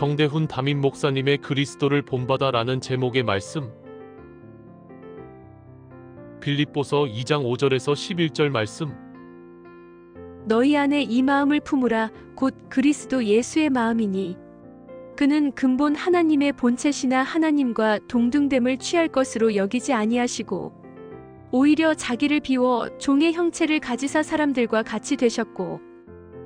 정대훈 담임 목사님의 그리스도를 본받아라는 제목의 말씀. 빌립보서 2장 5절에서 11절 말씀. 너희 안에 이 마음을 품으라 곧 그리스도 예수의 마음이니 그는 근본 하나님의 본체시나 하나님과 동등됨을 취할 것으로 여기지 아니하시고 오히려 자기를 비워 종의 형체를 가지사 사람들과 같이 되셨고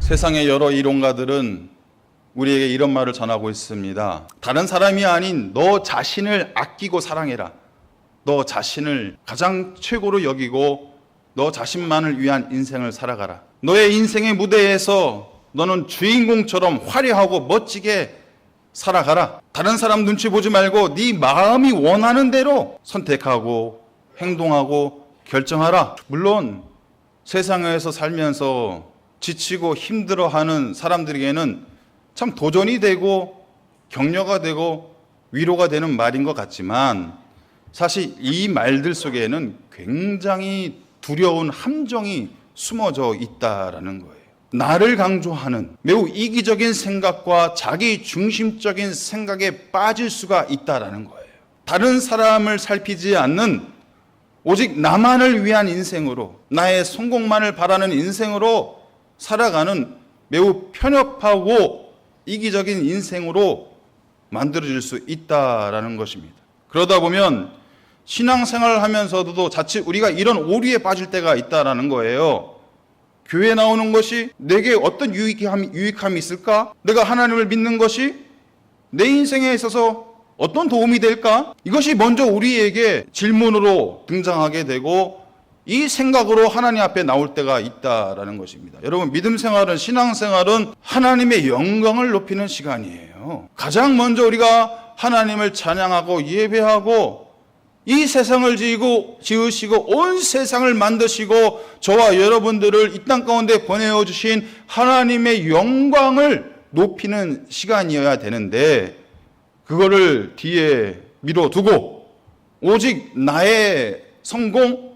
세상의 여러 이론가들은 우리에게 이런 말을 전하고 있습니다. 다른 사람이 아닌 너 자신을 아끼고 사랑해라. 너 자신을 가장 최고로 여기고 너 자신만을 위한 인생을 살아가라. 너의 인생의 무대에서 너는 주인공처럼 화려하고 멋지게 살아가라. 다른 사람 눈치 보지 말고 네 마음이 원하는 대로 선택하고 행동하고 결정하라. 물론 세상에서 살면서 지치고 힘들어하는 사람들에게는 참 도전이 되고 격려가 되고 위로가 되는 말인 것 같지만 사실 이 말들 속에는 굉장히 두려운 함정이 숨어져 있다라는 거예요. 나를 강조하는 매우 이기적인 생각과 자기 중심적인 생각에 빠질 수가 있다라는 거예요. 다른 사람을 살피지 않는 오직 나만을 위한 인생으로 나의 성공만을 바라는 인생으로 살아가는 매우 편협하고 이기적인 인생으로 만들어질 수 있다라는 것입니다. 그러다 보면 신앙생활을 하면서도 자칫 우리가 이런 오류에 빠질 때가 있다라는 거예요. 교회 나오는 것이 내게 어떤 유익함이, 유익함이 있을까? 내가 하나님을 믿는 것이 내 인생에 있어서 어떤 도움이 될까? 이것이 먼저 우리에게 질문으로 등장하게 되고 이 생각으로 하나님 앞에 나올 때가 있다라는 것입니다. 여러분, 믿음 생활은, 신앙 생활은 하나님의 영광을 높이는 시간이에요. 가장 먼저 우리가 하나님을 찬양하고 예배하고 이 세상을 지고 지으시고 온 세상을 만드시고 저와 여러분들을 이 땅 가운데 보내어 주신 하나님의 영광을 높이는 시간이어야 되는데 그거를 뒤에 미뤄두고 오직 나의 성공,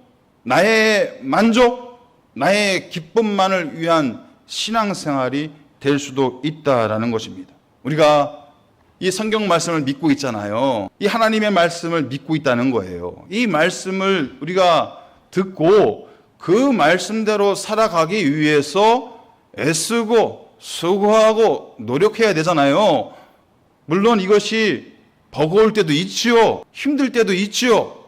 나의 만족, 나의 기쁨만을 위한 신앙생활이 될 수도 있다라는 것입니다. 우리가 이 성경 말씀을 믿고 있잖아요. 이 하나님의 말씀을 믿고 있다는 거예요. 이 말씀을 우리가 듣고 그 말씀대로 살아가기 위해서 애쓰고 수고하고 노력해야 되잖아요. 물론 이것이 버거울 때도 있지요. 힘들 때도 있지요.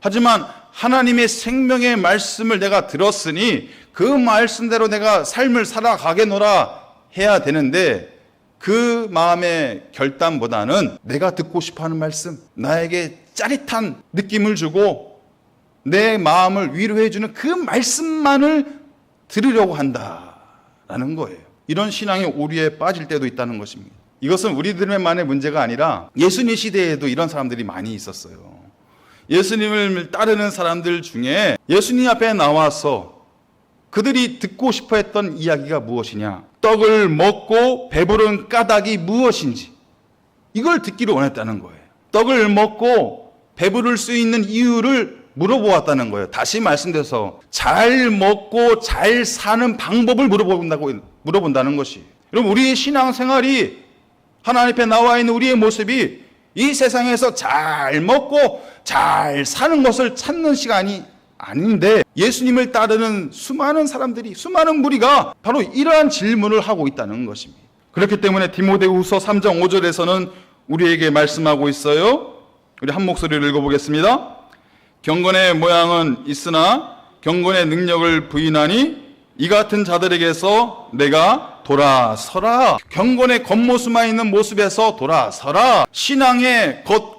하지만 하나님의 생명의 말씀을 내가 들었으니 그 말씀대로 내가 삶을 살아가겠노라 해야 되는데 그 마음의 결단보다는 내가 듣고 싶어 하는 말씀, 나에게 짜릿한 느낌을 주고 내 마음을 위로해 주는 그 말씀만을 들으려고 한다라는 거예요. 이런 신앙의 오류에 빠질 때도 있다는 것입니다. 이것은 우리들만의 문제가 아니라 예수님 시대에도 이런 사람들이 많이 있었어요. 예수님을 따르는 사람들 중에 예수님 앞에 나와서 그들이 듣고 싶어 했던 이야기가 무엇이냐? 떡을 먹고 배부른 까닭이 무엇인지 이걸 듣기를 원했다는 거예요. 떡을 먹고 배부를 수 있는 이유를 물어보았다는 거예요. 다시 말씀드려서 잘 먹고 잘 사는 방법을 물어본다고 물어본다는 것이. 여러분 우리의 신앙 생활이 하나님 앞에 나와 있는 우리의 모습이 이 세상에서 잘 먹고 잘 사는 것을 찾는 시간이 아닌데 예수님을 따르는 수많은 사람들이 수많은 무리가 바로 이러한 질문을 하고 있다는 것입니다. 그렇기 때문에 디모데후서 3장 5절에서는 우리에게 말씀하고 있어요. 우리 한 목소리를 읽어보겠습니다. 경건의 모양은 있으나 경건의 능력을 부인하니 이 같은 자들에게서 내가 돌아서라. 경건의 겉모습만 있는 모습에서 돌아서라. 신앙의 겉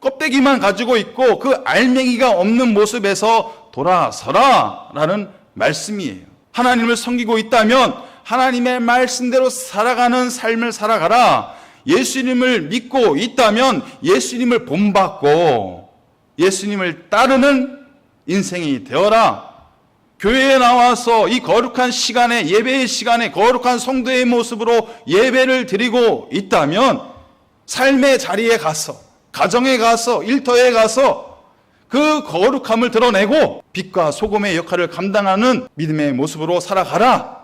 껍데기만 가지고 있고 그 알맹이가 없는 모습에서 돌아서라 라는 말씀이에요. 하나님을 섬기고 있다면 하나님의 말씀대로 살아가는 삶을 살아가라. 예수님을 믿고 있다면 예수님을 본받고 예수님을 따르는 인생이 되어라. 교회에 나와서 이 거룩한 시간에 예배의 시간에 거룩한 성도의 모습으로 예배를 드리고 있다면 삶의 자리에 가서 가정에 가서 일터에 가서 그 거룩함을 드러내고 빛과 소금의 역할을 감당하는 믿음의 모습으로 살아가라.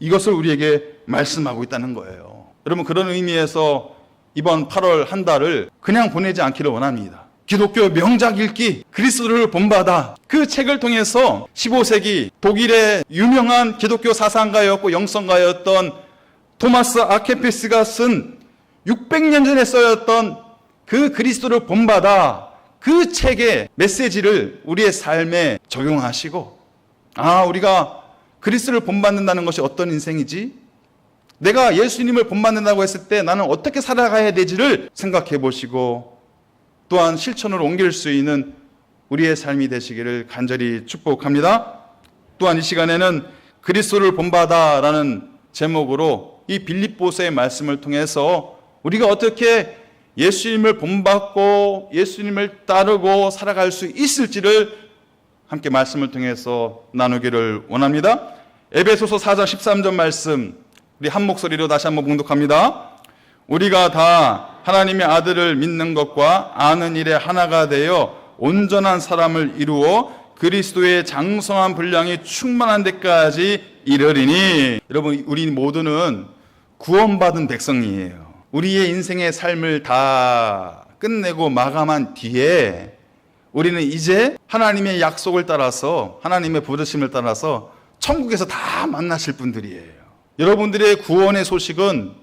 이것을 우리에게 말씀하고 있다는 거예요. 여러분 그런 의미에서 이번 8월 한 달을 그냥 보내지 않기를 원합니다. 기독교 명작 읽기 그리스도를 본받아 그 책을 통해서 15세기 독일의 유명한 기독교 사상가였고 영성가였던 토마스 아케피스가 쓴 600년 전에 써였던 그 그리스도를 본받아 그 책의 메시지를 우리의 삶에 적용하시고 아 우리가 그리스도를 본받는다는 것이 어떤 인생이지? 내가 예수님을 본받는다고 했을 때 나는 어떻게 살아가야 되지를 생각해 보시고 또한 실천으로 옮길 수 있는 우리의 삶이 되시기를 간절히 축복합니다. 또한 이 시간에는 그리스도를 본받아라는 제목으로 이 빌립보서의 말씀을 통해서 우리가 어떻게 예수님을 본받고 예수님을 따르고 살아갈 수 있을지를 함께 말씀을 통해서 나누기를 원합니다. 에베소서 4장 13절 말씀 우리 한 목소리로 다시 한번 봉독합니다. 우리가 다 하나님의 아들을 믿는 것과 아는 일에 하나가 되어 온전한 사람을 이루어 그리스도의 장성한 분량이 충만한 데까지 이르리니 여러분 우리 모두는 구원받은 백성이에요. 우리의 인생의 삶을 다 끝내고 마감한 뒤에 우리는 이제 하나님의 약속을 따라서 하나님의 부르심을 따라서 천국에서 다 만나실 분들이에요. 여러분들의 구원의 소식은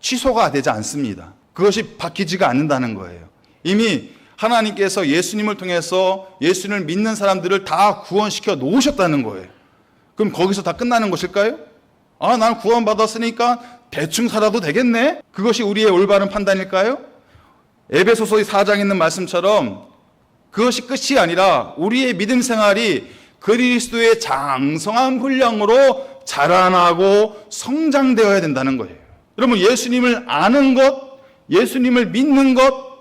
취소가 되지 않습니다. 그것이 바뀌지가 않는다는 거예요. 이미 하나님께서 예수님을 통해서 예수님을 믿는 사람들을 다 구원시켜 놓으셨다는 거예요. 그럼 거기서 다 끝나는 것일까요? 아, 난 구원받았으니까 대충 살아도 되겠네? 그것이 우리의 올바른 판단일까요? 에베소서의 4장에 있는 말씀처럼 그것이 끝이 아니라 우리의 믿음 생활이 그리스도의 장성한 분량으로 자라나고 성장되어야 된다는 거예요. 여러분, 예수님을 아는 것, 예수님을 믿는 것,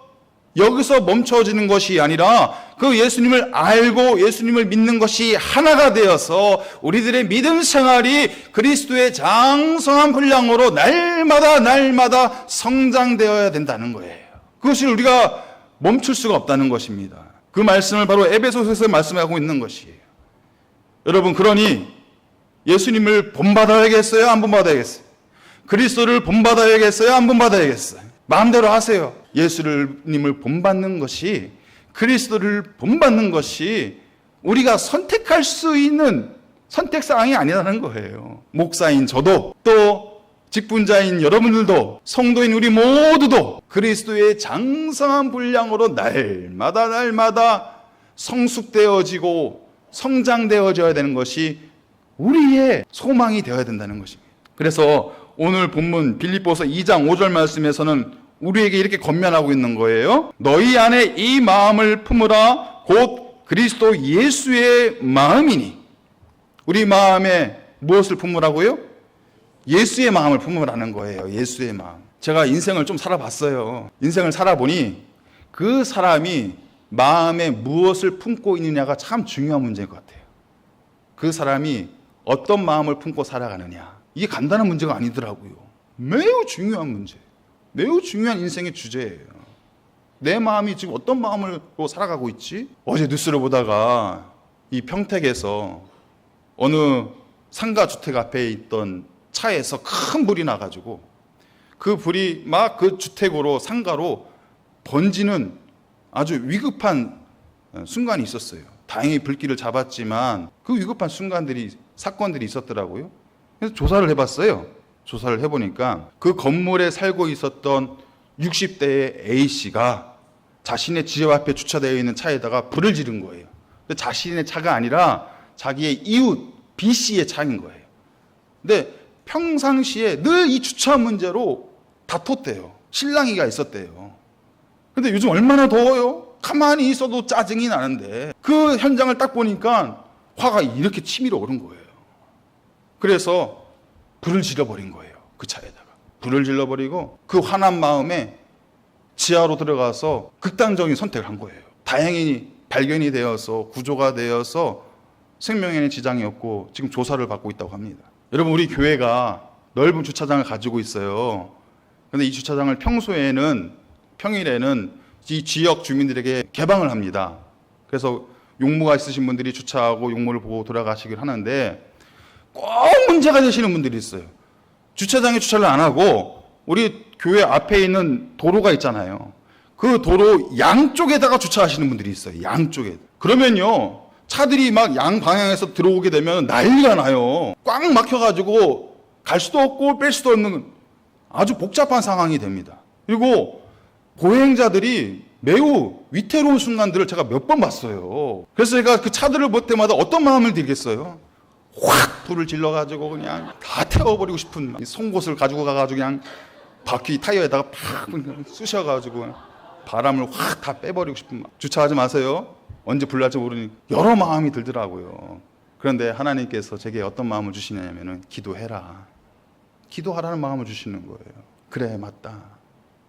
여기서 멈춰지는 것이 아니라 그 예수님을 알고 예수님을 믿는 것이 하나가 되어서 우리들의 믿음 생활이 그리스도의 장성한 분량으로 날마다 날마다 성장되어야 된다는 거예요. 그것을 우리가 멈출 수가 없다는 것입니다. 그 말씀을 바로 에베소서에서 말씀하고 있는 것이에요. 여러분 그러니 예수님을 본받아야겠어요? 안 본받아야겠어요? 그리스도를 본받아야겠어요? 안 본받아야겠어요? 마음대로 하세요. 예수님을 본받는 것이 그리스도를 본받는 것이 우리가 선택할 수 있는 선택사항이 아니라는 거예요. 목사인 저도 또 직분자인 여러분들도 성도인 우리 모두도 그리스도의 장성한 분량으로 날마다 날마다 성숙되어지고 성장되어져야 되는 것이 우리의 소망이 되어야 된다는 것입니다. 그래서 오늘 본문 빌립보서 2장 5절 말씀에서는 우리에게 이렇게 권면하고 있는 거예요. 너희 안에 이 마음을 품으라 곧 그리스도 예수의 마음이니 우리 마음에 무엇을 품으라고요? 예수의 마음을 품으라는 거예요. 예수의 마음. 제가 인생을 좀 살아봤어요. 인생을 살아보니 그 사람이 마음에 무엇을 품고 있느냐가 참 중요한 문제인 것 같아요. 그 사람이 어떤 마음을 품고 살아가느냐. 이게 간단한 문제가 아니더라고요. 매우 중요한 문제. 매우 중요한 인생의 주제예요. 내 마음이 지금 어떤 마음으로 살아가고 있지? 어제 뉴스를 보다가 이 평택에서 어느 상가 주택 앞에 있던 차에서 큰 불이 나가지고 그 불이 막 그 주택으로 상가로 번지는 아주 위급한 순간이 있었어요. 다행히 불길을 잡았지만 그 위급한 순간들이 사건들이 있었더라고요. 그래서 조사를 해봤어요. 조사를 해보니까 그 건물에 살고 있었던 60대의 A 씨가 자신의 집 앞에 주차되어 있는 차에다가 불을 지른 거예요. 근데 자신의 차가 아니라 자기의 이웃 B 씨의 차인 거예요. 근데 평상시에 늘 이 주차 문제로 다퉜대요. 신랑이가 있었대요. 근데 요즘 얼마나 더워요? 가만히 있어도 짜증이 나는데 그 현장을 딱 보니까 화가 이렇게 치밀어 오른 거예요. 그래서 불을 지려버린 거예요. 그 차에다가. 불을 질러버리고 그 화난 마음에 지하로 들어가서 극단적인 선택을 한 거예요. 다행히 발견이 되어서 구조가 되어서 생명에는 지장이 없고 지금 조사를 받고 있다고 합니다. 여러분 우리 교회가 넓은 주차장을 가지고 있어요. 근데 이 주차장을 평소에는 평일에는 이 지역 주민들에게 개방을 합니다. 그래서 용무가 있으신 분들이 주차하고 용무를 보고 돌아가시길 하는데 꼭 문제가 되시는 분들이 있어요. 주차장에 주차를 안 하고 우리 교회 앞에 있는 도로가 있잖아요. 그 도로 양쪽에다가 주차하시는 분들이 있어요. 양쪽에. 그러면요. 차들이 막 양 방향에서 들어오게 되면 난리가 나요. 꽉 막혀가지고 갈 수도 없고 뺄 수도 없는 아주 복잡한 상황이 됩니다. 그리고 보행자들이 매우 위태로운 순간들을 제가 몇 번 봤어요. 그래서 제가 그 차들을 볼 때마다 어떤 마음을 들겠어요? 확 불을 질러가지고 그냥 다 태워버리고 싶은 이 송곳을 가지고 가가지고 그냥 바퀴 타이어에다가 팍 쑤셔가지고 바람을 확 다 빼버리고 싶은 마음. 주차하지 마세요. 언제 불날지 모르니 여러 마음이 들더라고요. 그런데 하나님께서 제게 어떤 마음을 주시냐면은 기도해라. 기도하라는 마음을 주시는 거예요. 그래 맞다.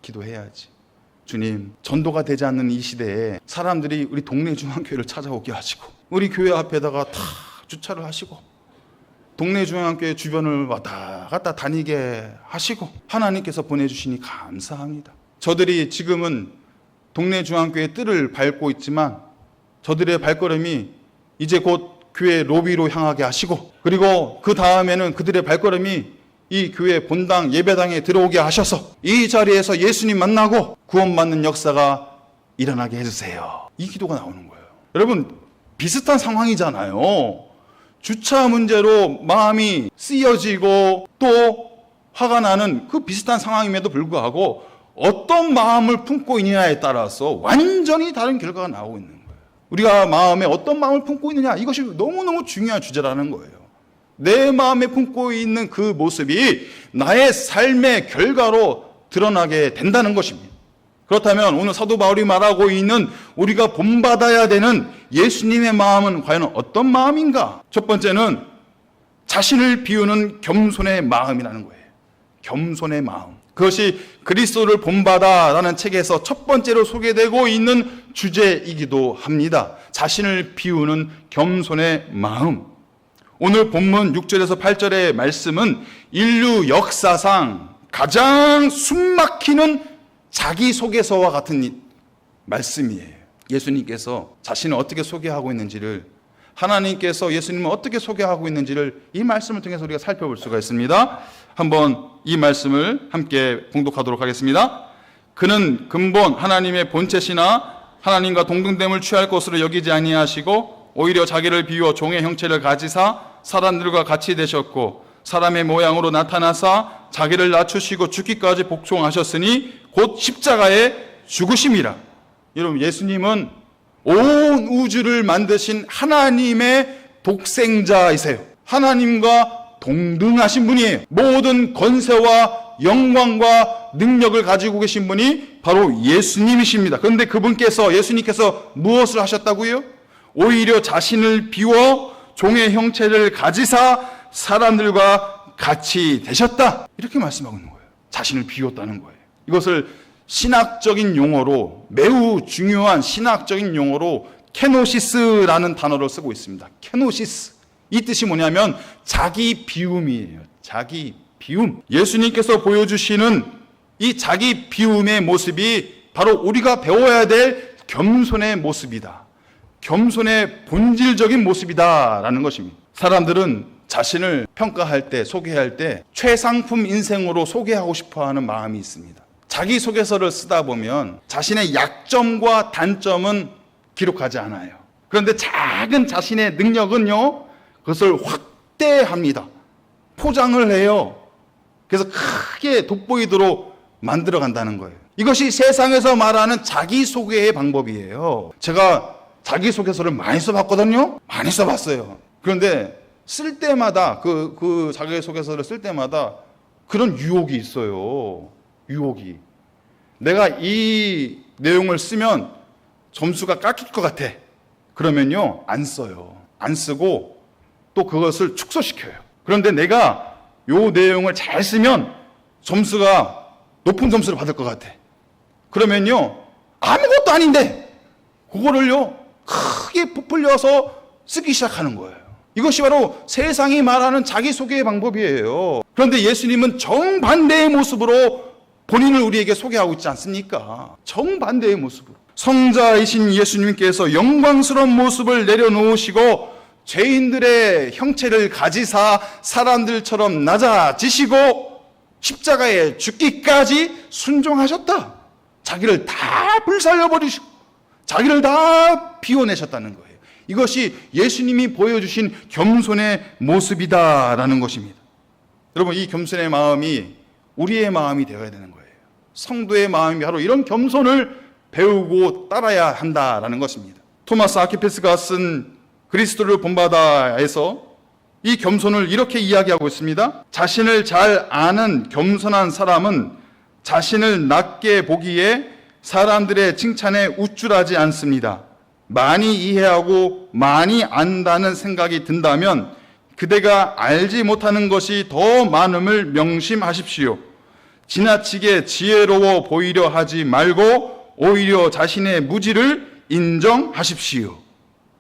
기도해야지. 주님, 전도가 되지 않는 이 시대에 사람들이 우리 동네 중앙교회를 찾아오게 하시고 우리 교회 앞에다가 다 주차를 하시고 동네 중앙교회 주변을 왔다 갔다 다니게 하시고 하나님께서 보내주시니 감사합니다. 저들이 지금은 동네 중앙교회 뜰을 밟고 있지만 저들의 발걸음이 이제 곧 교회 로비로 향하게 하시고 그리고 그 다음에는 그들의 발걸음이 이 교회 본당 예배당에 들어오게 하셔서 이 자리에서 예수님 만나고 구원받는 역사가 일어나게 해주세요. 이 기도가 나오는 거예요. 여러분 비슷한 상황이잖아요. 주차 문제로 마음이 쓰여지고 또 화가 나는 그 비슷한 상황임에도 불구하고 어떤 마음을 품고 있느냐에 따라서 완전히 다른 결과가 나오고 있는 거예요. 우리가 마음에 어떤 마음을 품고 있느냐 이것이 너무너무 중요한 주제라는 거예요. 내 마음에 품고 있는 그 모습이 나의 삶의 결과로 드러나게 된다는 것입니다. 그렇다면 오늘 사도 바울이 말하고 있는 우리가 본받아야 되는 예수님의 마음은 과연 어떤 마음인가? 첫 번째는 자신을 비우는 겸손의 마음이라는 거예요. 겸손의 마음. 그것이 그리스도를 본받아라는 책에서 첫 번째로 소개되고 있는 주제이기도 합니다. 자신을 비우는 겸손의 마음. 오늘 본문 6절에서 8절의 말씀은 인류 역사상 가장 숨막히는 자기소개서와 같은 이- 말씀이에요. 예수님께서 자신을 어떻게 소개하고 있는지를 하나님께서 예수님을 어떻게 소개하고 있는지를 이 말씀을 통해서 우리가 살펴볼 수가 있습니다. 한번 이 말씀을 함께 봉독하도록 하겠습니다. 그는 근본 하나님의 본체시나 하나님과 동등됨을 취할 것으로 여기지 아니하시고 오히려 자기를 비워 종의 형체를 가지사 사람들과 같이 되셨고 사람의 모양으로 나타나사 자기를 낮추시고 죽기까지 복종하셨으니 곧 십자가에 죽으심이라. 여러분 예수님은 온 우주를 만드신 하나님의 독생자이세요. 하나님과 동등하신 분이에요. 모든 권세와 영광과 능력을 가지고 계신 분이 바로 예수님이십니다. 그런데 그분께서 예수님께서 무엇을 하셨다고요? 오히려 자신을 비워 종의 형체를 가지사 사람들과 같이 되셨다. 이렇게 말씀하고 있는 거예요. 자신을 비웠다는 거예요. 이것을 신학적인 용어로 매우 중요한 신학적인 용어로 케노시스라는 단어를 쓰고 있습니다. 케노시스. 이 뜻이 뭐냐면 자기 비움이에요. 자기 비움. 예수님께서 보여주시는 이 자기 비움의 모습이 바로 우리가 배워야 될 겸손의 모습이다. 겸손의 본질적인 모습이다라는 것입니다. 사람들은 자신을 평가할 때, 소개할 때 최상품 인생으로 소개하고 싶어 하는 마음이 있습니다. 자기 소개서를 쓰다 보면 자신의 약점과 단점은 기록하지 않아요. 그런데 작은 자신의 능력은요, 그것을 확대합니다. 포장을 해요. 그래서 크게 돋보이도록 만들어 간다는 거예요. 이것이 세상에서 말하는 자기소개의 방법이에요. 제가 자기소개서를 많이 써봤거든요? 많이 써봤어요. 그런데 쓸 때마다, 그, 그 자기소개서를 쓸 때마다 그런 유혹이 있어요. 유혹이. 내가 이 내용을 쓰면 점수가 깎일 것 같아. 그러면요, 안 써요. 안 쓰고 또 그것을 축소시켜요. 그런데 내가 요 내용을 잘 쓰면 점수가 높은 점수를 받을 것 같아. 그러면요, 아무것도 아닌데, 그거를요, 크게 부풀려서 쓰기 시작하는 거예요. 이것이 바로 세상이 말하는 자기소개의 방법이에요. 그런데 예수님은 정반대의 모습으로 본인을 우리에게 소개하고 있지 않습니까? 정반대의 모습으로. 성자이신 예수님께서 영광스러운 모습을 내려놓으시고 죄인들의 형체를 가지사 사람들처럼 낮아지시고 십자가에 죽기까지 순종하셨다. 자기를 다 불살려버리시고 자기를 다 비워내셨다는 거예요. 이것이 예수님이 보여주신 겸손의 모습이다라는 것입니다. 여러분, 이 겸손의 마음이 우리의 마음이 되어야 되는 거예요. 성도의 마음이 바로 이런 겸손을 배우고 따라야 한다라는 것입니다. 토마스 아키페스가 쓴 그리스도를 본바다에서 이 겸손을 이렇게 이야기하고 있습니다. 자신을 잘 아는 겸손한 사람은 자신을 낮게 보기에 사람들의 칭찬에 우쭐하지 않습니다. 많이 이해하고 많이 안다는 생각이 든다면 그대가 알지 못하는 것이 더 많음을 명심하십시오. 지나치게 지혜로워 보이려 하지 말고 오히려 자신의 무지를 인정하십시오.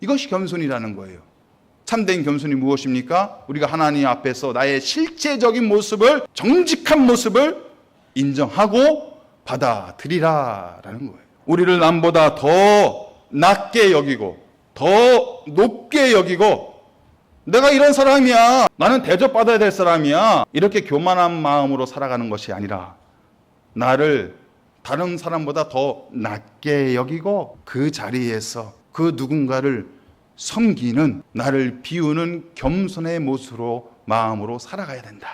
이것이 겸손이라는 거예요. 참된 겸손이 무엇입니까? 우리가 하나님 앞에서 나의 실제적인 모습을, 정직한 모습을 인정하고 받아들이라라는 거예요. 우리를 남보다 더 낮게 여기고, 더 높게 여기고, 내가 이런 사람이야. 나는 대접받아야 될 사람이야. 이렇게 교만한 마음으로 살아가는 것이 아니라, 나를 다른 사람보다 더 낮게 여기고, 그 자리에서 그 누군가를 섬기는 나를 비우는 겸손의 모습으로 마음으로 살아가야 된다.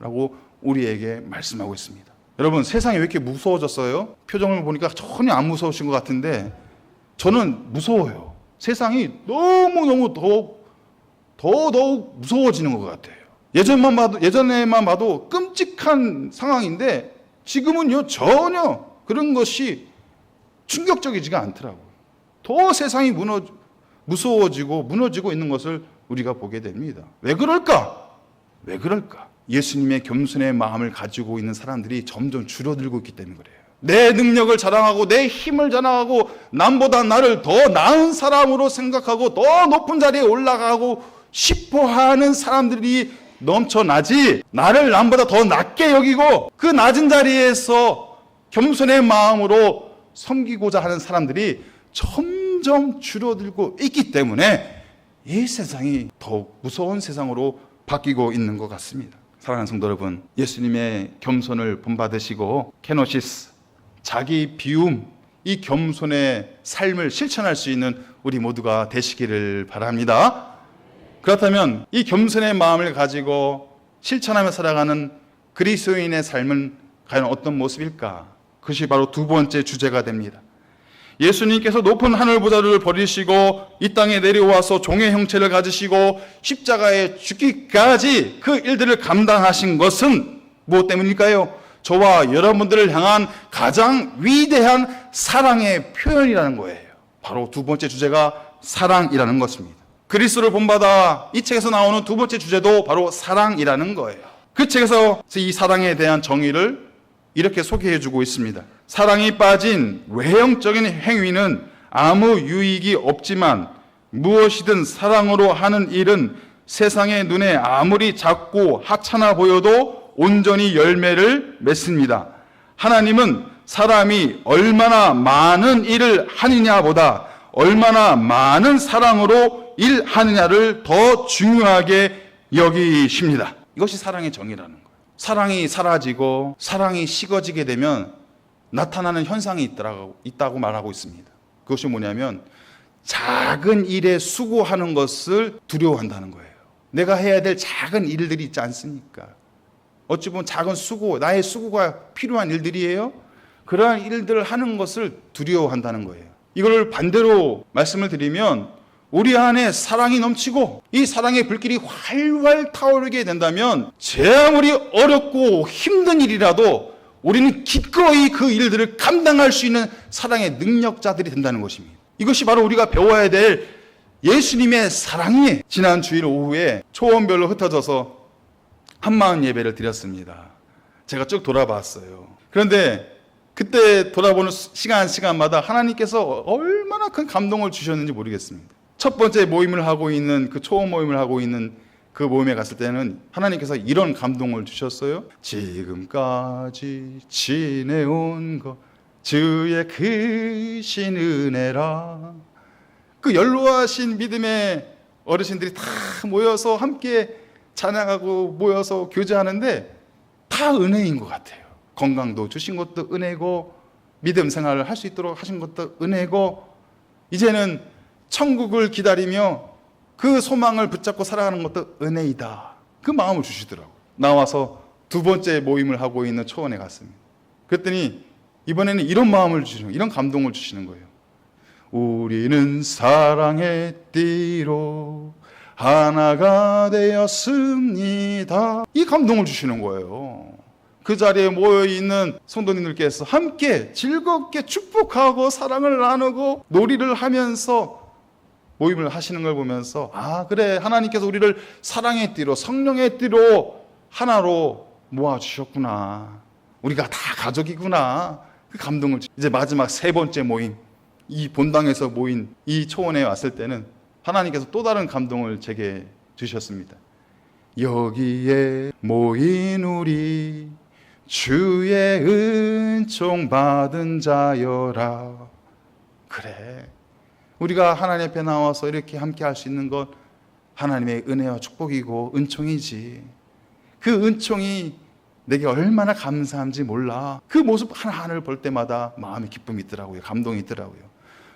라고 우리에게 말씀하고 있습니다. 여러분, 세상이 왜 이렇게 무서워졌어요? 표정을 보니까 전혀 안 무서우신 것 같은데 저는 무서워요. 세상이 너무너무 더욱, 더더욱 무서워지는 것 같아요. 예전만 봐도, 예전에만 봐도 끔찍한 상황인데 지금은요, 전혀 그런 것이 충격적이지가 않더라고요. 더 세상이 무너, 무서워지고 무너지고 있는 것을 우리가 보게 됩니다. 왜 그럴까? 왜 그럴까? 예수님의 겸손의 마음을 가지고 있는 사람들이 점점 줄어들고 있기 때문에 그래요. 내 능력을 자랑하고 내 힘을 자랑하고 남보다 나를 더 나은 사람으로 생각하고 더 높은 자리에 올라가고 싶어 하는 사람들이 넘쳐나지 나를 남보다 더 낮게 여기고 그 낮은 자리에서 겸손의 마음으로 섬기고자 하는 사람들이 점점 줄어들고 있기 때문에 이 세상이 더욱 무서운 세상으로 바뀌고 있는 것 같습니다. 사랑하는 성도 여러분, 예수님의 겸손을 본받으시고 케노시스, 자기 비움, 이 겸손의 삶을 실천할 수 있는 우리 모두가 되시기를 바랍니다. 그렇다면 이 겸손의 마음을 가지고 실천하며 살아가는 그리스도인의 삶은 과연 어떤 모습일까? 그것이 바로 두 번째 주제가 됩니다. 예수님께서 높은 하늘 보좌를 버리시고 이 땅에 내려와서 종의 형체를 가지시고 십자가에 죽기까지 그 일들을 감당하신 것은 무엇 때문일까요? 저와 여러분들을 향한 가장 위대한 사랑의 표현이라는 거예요. 바로 두 번째 주제가 사랑이라는 것입니다. 그리스도를 본받아 이 책에서 나오는 두 번째 주제도 바로 사랑이라는 거예요. 그 책에서 이 사랑에 대한 정의를 이렇게 소개해 주고 있습니다. 사랑이 빠진 외형적인 행위는 아무 유익이 없지만 무엇이든 사랑으로 하는 일은 세상의 눈에 아무리 작고 하찮아 보여도 온전히 열매를 맺습니다. 하나님은 사람이 얼마나 많은 일을 하느냐보다 얼마나 많은 사랑으로 일하느냐를 더 중요하게 여기십니다. 이것이 사랑의 정의라는 거예요. 사랑이 사라지고 사랑이 식어지게 되면 나타나는 현상이 있다고, 있다고 말하고 있습니다. 그것이 뭐냐면 작은 일에 수고하는 것을 두려워한다는 거예요. 내가 해야 될 작은 일들이 있지 않습니까? 어찌 보면 작은 수고, 나의 수고가 필요한 일들이에요. 그러한 일들을 하는 것을 두려워한다는 거예요. 이걸 반대로 말씀을 드리면 우리 안에 사랑이 넘치고 이 사랑의 불길이 활활 타오르게 된다면 제 아무리 어렵고 힘든 일이라도 우리는 기꺼이 그 일들을 감당할 수 있는 사랑의 능력자들이 된다는 것입니다. 이것이 바로 우리가 배워야 될 예수님의 사랑이 지난 주일 오후에 초원별로 흩어져서 한마음 예배를 드렸습니다. 제가 쭉 돌아봤어요. 그런데 그때 돌아보는 수- 시간 시간마다 하나님께서 얼마나 큰 감동을 주셨는지 모르겠습니다. 첫 번째 모임을 하고 있는 그 초원 모임을 하고 있는 그 모임에 갔을 때는 하나님께서 이런 감동을 주셨어요. 지금까지 지내온 것 주의 크신 은혜라. 그 연로하신 믿음의 어르신들이 다 모여서 함께 찬양하고 모여서 교제하는데 다 은혜인 것 같아요. 건강도 주신 것도 은혜고 믿음 생활을 할 수 있도록 하신 것도 은혜고 이제는 천국을 기다리며 그 소망을 붙잡고 살아가는 것도 은혜이다. 그 마음을 주시더라고요. 나와서 두 번째 모임을 하고 있는 초원에 갔습니다. 그랬더니 이번에는 이런 마음을 주시는, 이런 감동을 주시는 거예요. 우리는 사랑의 띠로 하나가 되었습니다. 이 감동을 주시는 거예요. 그 자리에 모여 있는 성도님들께서 함께 즐겁게 축복하고 사랑을 나누고 놀이를 하면서 모임을 하시는 걸 보면서 아 그래 하나님께서 우리를 사랑의 띠로 성령의 띠로 하나로 모아 주셨구나. 우리가 다 가족이구나. 그 감동을 주- 이제 마지막 세 번째 모임 이 본당에서 모인 이 초원에 왔을 때는 하나님께서 또 다른 감동을 제게 주셨습니다. 여기에 모인 우리 주의 은총 받은 자여라. 그래. 우리가 하나님 앞에 나와서 이렇게 함께 할 수 있는 것 하나님의 은혜와 축복이고 은총이지. 그 은총이 내게 얼마나 감사한지 몰라. 그 모습 하나하나를 볼 때마다 마음의 기쁨이 있더라고요. 감동이 있더라고요.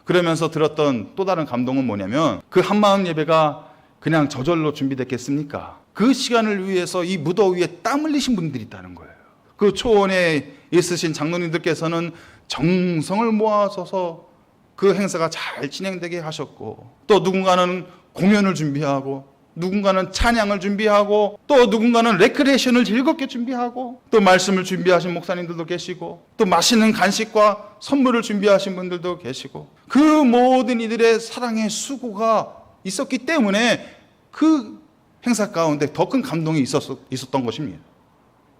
그러면서 들었던 또 다른 감동은 뭐냐면 그 한마음 예배가 그냥 저절로 준비됐겠습니까? 그 시간을 위해서 이 무더위에 땀 흘리신 분들이 있다는 거예요. 그 초원에 있으신 장로님들께서는 정성을 모아서서 그 행사가 잘 진행되게 하셨고 또 누군가는 공연을 준비하고 누군가는 찬양을 준비하고 또 누군가는 레크레이션을 즐겁게 준비하고 또 말씀을 준비하신 목사님들도 계시고 또 맛있는 간식과 선물을 준비하신 분들도 계시고 그 모든 이들의 사랑의 수고가 있었기 때문에 그 행사 가운데 더 큰 감동이 있었, 있었던 것입니다.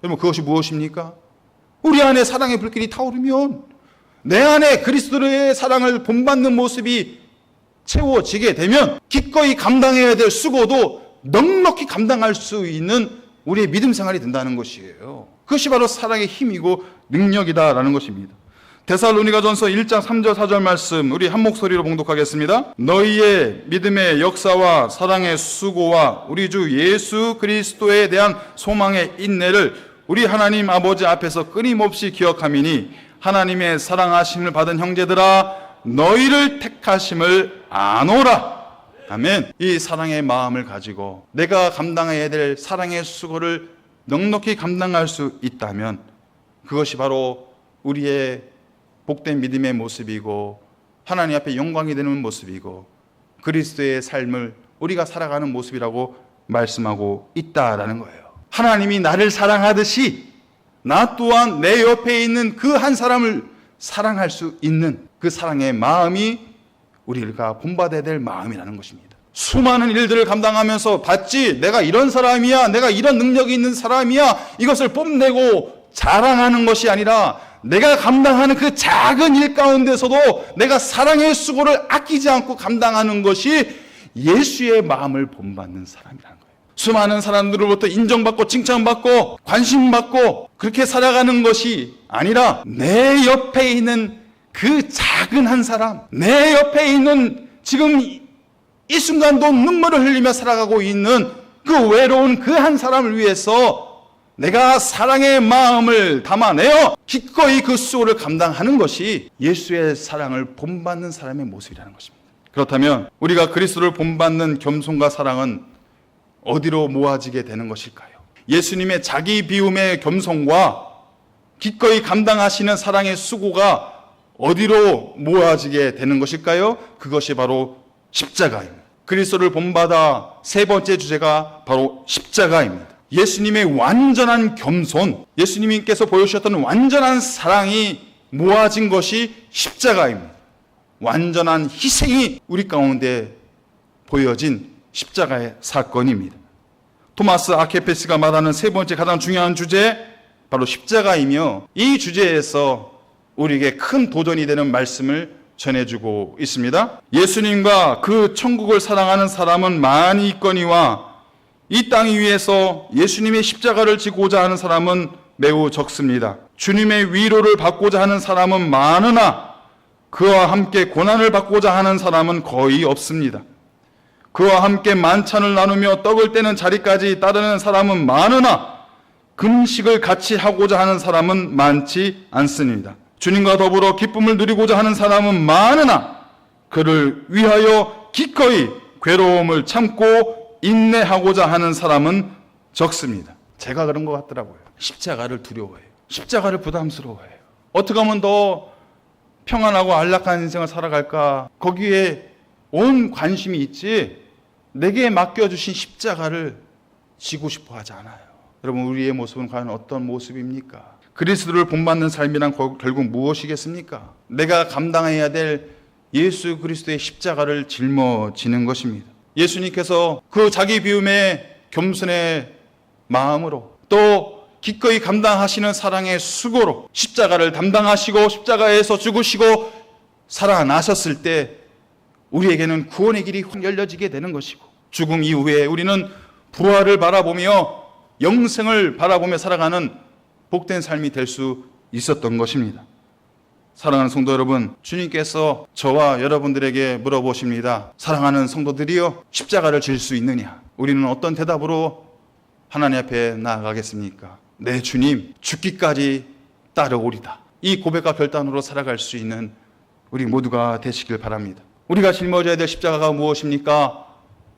여러분 그것이 무엇입니까? 우리 안에 사랑의 불길이 타오르면 내 안에 그리스도의 사랑을 본받는 모습이 채워지게 되면 기꺼이 감당해야 될 수고도 넉넉히 감당할 수 있는 우리의 믿음 생활이 된다는 것이에요. 그것이 바로 사랑의 힘이고 능력이다라는 것입니다. 데살로니가전서 1장 3절 4절 말씀 우리 한 목소리로 봉독하겠습니다. 너희의 믿음의 역사와 사랑의 수고와 우리 주 예수 그리스도에 대한 소망의 인내를 우리 하나님 아버지 앞에서 끊임없이 기억함이니 하나님의 사랑하심을 받은 형제들아 너희를 택하심을 아노라. 아멘. 이 사랑의 마음을 가지고 내가 감당해야 될 사랑의 수고를 넉넉히 감당할 수 있다면 그것이 바로 우리의 복된 믿음의 모습이고 하나님 앞에 영광이 되는 모습이고 그리스도의 삶을 우리가 살아가는 모습이라고 말씀하고 있다라는 거예요. 하나님이 나를 사랑하듯이 나 또한 내 옆에 있는 그 한 사람을 사랑할 수 있는 그 사랑의 마음이 우리가 본받아야 될 마음이라는 것입니다. 수많은 일들을 감당하면서 봤지 내가 이런 사람이야 내가 이런 능력이 있는 사람이야 이것을 뽐내고 자랑하는 것이 아니라 내가 감당하는 그 작은 일 가운데서도 내가 사랑의 수고를 아끼지 않고 감당하는 것이 예수의 마음을 본받는 사람이라는. 수많은 사람들로부터 인정받고 칭찬받고 관심받고 그렇게 살아가는 것이 아니라 내 옆에 있는 그 작은 한 사람, 내 옆에 있는 지금 이 순간도 눈물을 흘리며 살아가고 있는 그 외로운 그 한 사람을 위해서 내가 사랑의 마음을 담아내어 기꺼이 그 수고를 감당하는 것이 예수의 사랑을 본받는 사람의 모습이라는 것입니다. 그렇다면 우리가 그리스도를 본받는 겸손과 사랑은 어디로 모아지게 되는 것일까요? 예수님의 자기 비움의 겸손과 기꺼이 감당하시는 사랑의 수고가 어디로 모아지게 되는 것일까요? 그것이 바로 십자가입니다. 그리스도를 본받아 세 번째 주제가 바로 십자가입니다. 예수님의 완전한 겸손, 예수님께서 보여주셨던 완전한 사랑이 모아진 것이 십자가입니다. 완전한 희생이 우리 가운데 보여진 십자가의 사건입니다. 토마스 아케페스가 말하는 세 번째 가장 중요한 주제, 바로 십자가이며 이 주제에서 우리에게 큰 도전이 되는 말씀을 전해주고 있습니다. 예수님과 그 천국을 사랑하는 사람은 많이 있거니와 이 땅 위에서 예수님의 십자가를 지고자 하는 사람은 매우 적습니다. 주님의 위로를 받고자 하는 사람은 많으나 그와 함께 고난을 받고자 하는 사람은 거의 없습니다. 그와 함께 만찬을 나누며 떡을 떼는 자리까지 따르는 사람은 많으나 금식을 같이 하고자 하는 사람은 많지 않습니다. 주님과 더불어 기쁨을 누리고자 하는 사람은 많으나 그를 위하여 기꺼이 괴로움을 참고 인내하고자 하는 사람은 적습니다. 제가 그런 것 같더라고요. 십자가를 두려워해요. 십자가를 부담스러워해요. 어떻게 하면 더 평안하고 안락한 인생을 살아갈까? 거기에 온 관심이 있지 내게 맡겨주신 십자가를 지고 싶어 하지 않아요. 여러분 우리의 모습은 과연 어떤 모습입니까? 그리스도를 본받는 삶이란 거- 결국 무엇이겠습니까? 내가 감당해야 될 예수 그리스도의 십자가를 짊어지는 것입니다. 예수님께서 그 자기 비움의 겸손의 마음으로 또 기꺼이 감당하시는 사랑의 수고로 십자가를 담당하시고 십자가에서 죽으시고 살아나셨을 때 우리에게는 구원의 길이 확 열려지게 되는 것이고 죽음 이후에 우리는 부활을 바라보며 영생을 바라보며 살아가는 복된 삶이 될 수 있었던 것입니다. 사랑하는 성도 여러분, 주님께서 저와 여러분들에게 물어보십니다. 사랑하는 성도들이여, 십자가를 질 수 있느냐? 우리는 어떤 대답으로 하나님 앞에 나아가겠습니까? 내 주님, 죽기까지 따르오리다. 이 고백과 결단으로 살아갈 수 있는 우리 모두가 되시길 바랍니다. 우리가 짊어져야 될 십자가가 무엇입니까?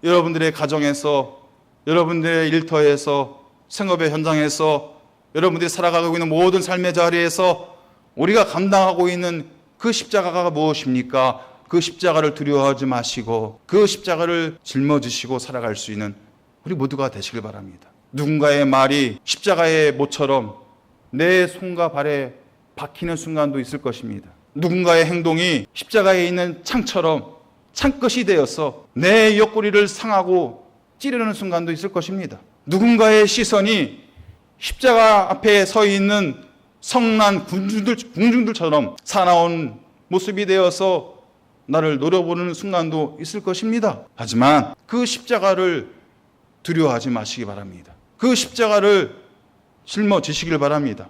여러분들의 가정에서, 여러분들의 일터에서, 생업의 현장에서, 여러분들이 살아가고 있는 모든 삶의 자리에서 우리가 감당하고 있는 그 십자가가 무엇입니까? 그 십자가를 두려워하지 마시고 그 십자가를 짊어지시고 살아갈 수 있는 우리 모두가 되시길 바랍니다. 누군가의 말이 십자가의 모처럼 내 손과 발에 박히는 순간도 있을 것입니다. 누군가의 행동이 십자가에 있는 창처럼 창끝이 되어서 내 옆구리를 상하고 찌르는 순간도 있을 것입니다. 누군가의 시선이 십자가 앞에 서 있는 성난 군중들, 군중들처럼 사나운 모습이 되어서 나를 노려보는 순간도 있을 것입니다. 하지만 그 십자가를 두려워하지 마시기 바랍니다. 그 십자가를 짊어지시길 바랍니다.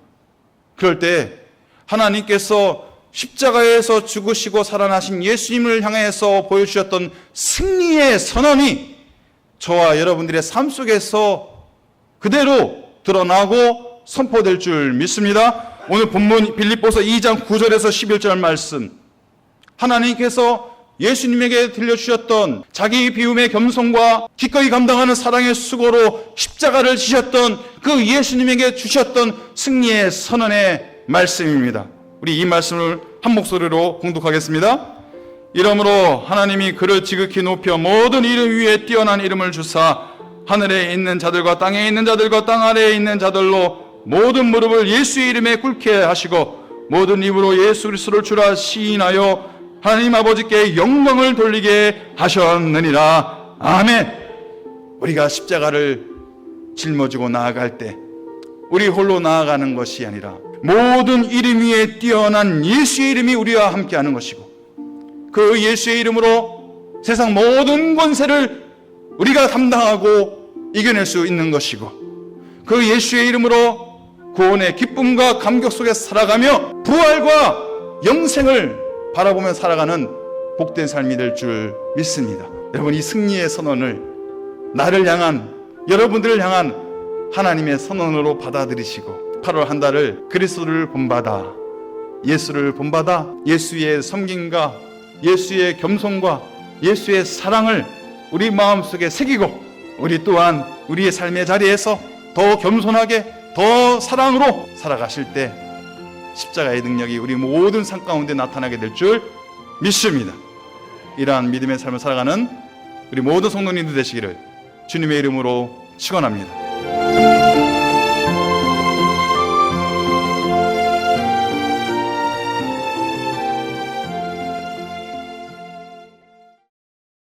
그럴 때 하나님께서 십자가에서 죽으시고 살아나신 예수님을 향해서 보여주셨던 승리의 선언이 저와 여러분들의 삶 속에서 그대로 드러나고 선포될 줄 믿습니다. 오늘 본문 빌립보서 2장 9절에서 11절 말씀. 하나님께서 예수님에게 들려주셨던 자기 비움의 겸손과 기꺼이 감당하는 사랑의 수고로 십자가를 지셨던 그 예수님에게 주셨던 승리의 선언의 말씀입니다. 우리 이 말씀을 한 목소리로 공독하겠습니다. 이러므로 하나님이 그를 지극히 높여 모든 이름 위에 뛰어난 이름을 주사 하늘에 있는 자들과 땅에 있는 자들과 땅 아래에 있는 자들로 모든 무릎을 예수의 이름에 꿇게 하시고 모든 입으로 예수 그리스도를 주라 시인하여 하나님 아버지께 영광을 돌리게 하셨느니라. 아멘. 우리가 십자가를 짊어지고 나아갈 때 우리 홀로 나아가는 것이 아니라 모든 이름 위에 뛰어난 예수의 이름이 우리와 함께하는 것이고 그 예수의 이름으로 세상 모든 권세를 우리가 감당하고 이겨낼 수 있는 것이고 그 예수의 이름으로 구원의 기쁨과 감격 속에 살아가며 부활과 영생을 바라보며 살아가는 복된 삶이 될 줄 믿습니다. 여러분 이 승리의 선언을 나를 향한 여러분들을 향한 하나님의 선언으로 받아들이시고 8월 한 달을 그리스도를 본받아 예수를 본받아 예수의 섬김과 예수의 겸손과 예수의 사랑을 우리 마음속에 새기고 우리 또한 우리의 삶의 자리에서 더 겸손하게 더 사랑으로 살아가실 때 십자가의 능력이 우리 모든 삶 가운데 나타나게 될 줄 믿습니다. 이러한 믿음의 삶을 살아가는 우리 모든 성도님들 되시기를 주님의 이름으로 축원합니다.